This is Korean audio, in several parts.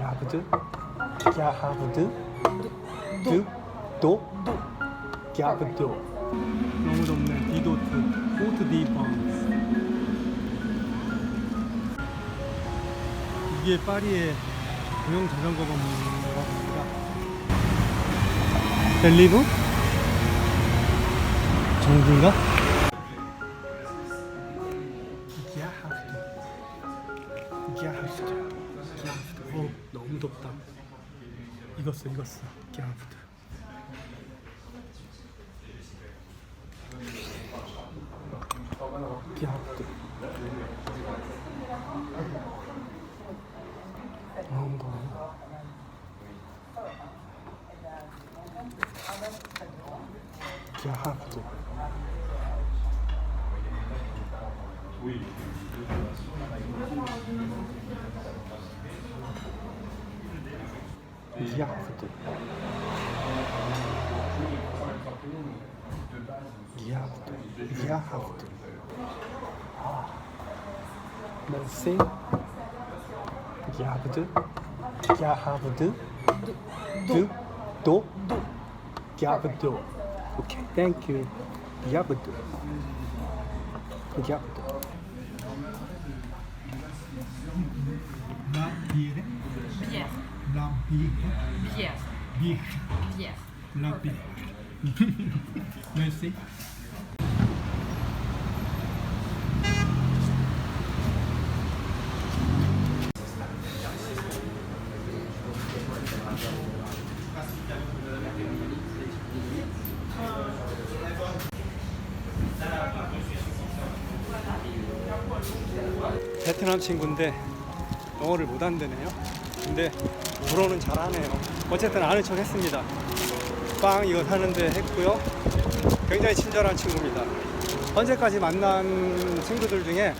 야브드? 야하브드? 드? 도? 야브드 너무 덥네. 디도트. 포트 디방스 이게 파리의 공영 자전거 건물이라고 합니다. 벨리브? 정부인가? 덥다. 익었어 익었어. 야하브드 야하브드 너무 더워 야하브드 야하브드 야하브드 야하브드 merci 야하브드 야하브드 드, 도, 야브드 비에 Bière. Bière. Bière. 라 비에 merci 베트남 친구인데 영어를 못 한대네요. 근데 불어는 잘하네요. 어쨌든 아는 척 했습니다. 빵 이거 사는데 했고요. 굉장히 친절한 친구입니다. 현재까지 만난 친구들 중에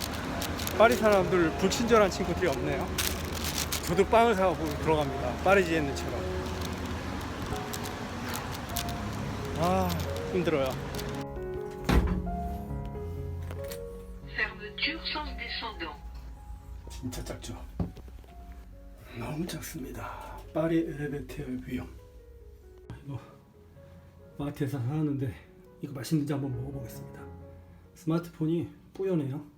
파리 사람들 불친절한 친구들이 없네요. 저도 빵을 사고 들어갑니다. 파리지엔느처럼. 아 힘들어요. Fermeture sens descendant. 진짜 작죠? 너무 작습니다. 파리 엘리베이터의 위험. 이거 마트에서 사왔는데 이거 맛있는지 한번 먹어보겠습니다. 스마트폰이 뿌연해요.